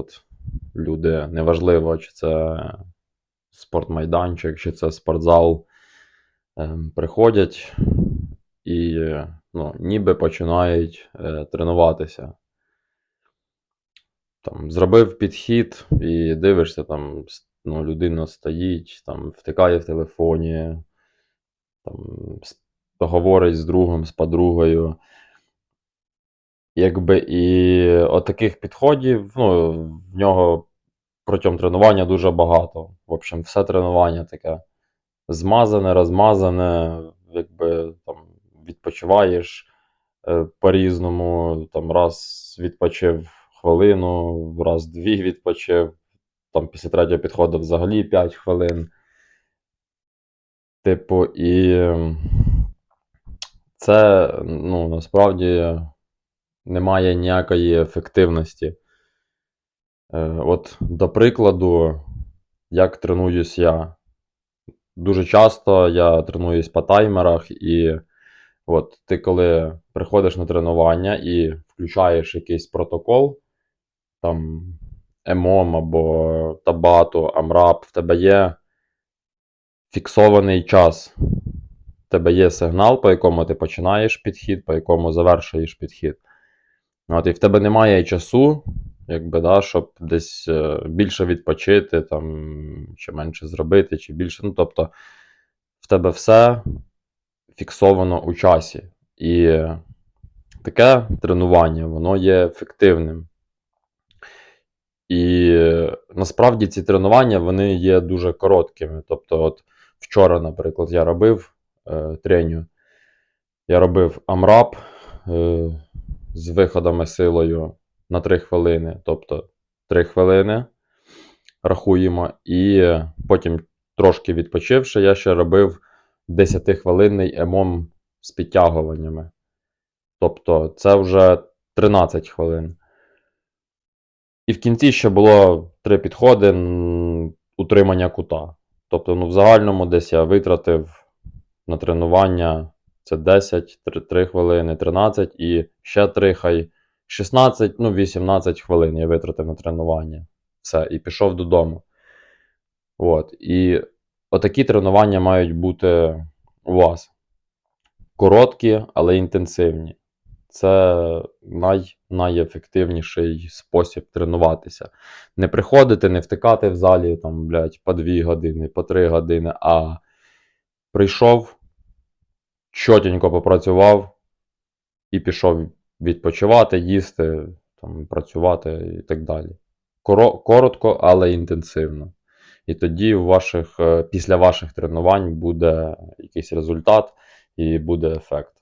от люди, неважливо, чи це спортмайданчик, чи це спортзал, ем, приходять і ну, ніби починають е, тренуватися. Там, зробив підхід і дивишся, там ну, людина стоїть, там, втикає в телефоні, там, говорить з другом, з подругою. Якби і от таких підходів, ну, в нього протягом тренування дуже багато. В общем, все тренування таке змазане, розмазане, якби там відпочиваєш е, по-різному, там раз відпочив хвилину, раз дві відпочив, там після третього підходу взагалі 5 хвилин. Типу, і це ну, насправді немає ніякої ефективності. Е, От, до прикладу, як тренуюсь я. Дуже часто я тренуюсь по таймерах, і от ти коли приходиш на тренування і включаєш якийсь протокол, там ЕМОМ або Табату, Амрап, в тебе є фіксований час. В тебе є сигнал, по якому ти починаєш підхід, по якому завершуєш підхід. От, і в тебе немає часу, якби, да, щоб десь е, більше відпочити, там, чи менше зробити, чи більше. Ну, тобто, в тебе все фіксовано у часі. І таке тренування, воно є ефективним. І насправді ці тренування вони є дуже короткими. Тобто, от вчора, наприклад, я робив е, треню, я робив амрап е, з виходами силою на 3 хвилини. Тобто 3 хвилини рахуємо, і потім, трошки відпочивши, я ще робив 10-хвилинний емом з підтягуваннями. Тобто, це вже 13 хвилин. І в кінці ще було три підходи утримання кута. Тобто, ну, в загальному десь я витратив на тренування це 10, 3, 3 хвилини, 13 і ще 3 хай 16, ну 18 хвилин я витратив на тренування. Все, і пішов додому. От. І отакі тренування мають бути у вас. Короткі, але інтенсивні. Це най, найефективніший спосіб тренуватися. Не приходити, не втикати в залі там, блядь, по 2 години, по 3 години, а прийшов, чотенько попрацював і пішов відпочивати, їсти, там, працювати і так далі. Коротко, але інтенсивно. І тоді у ваших, е, після ваших тренувань буде якийсь результат і буде ефект.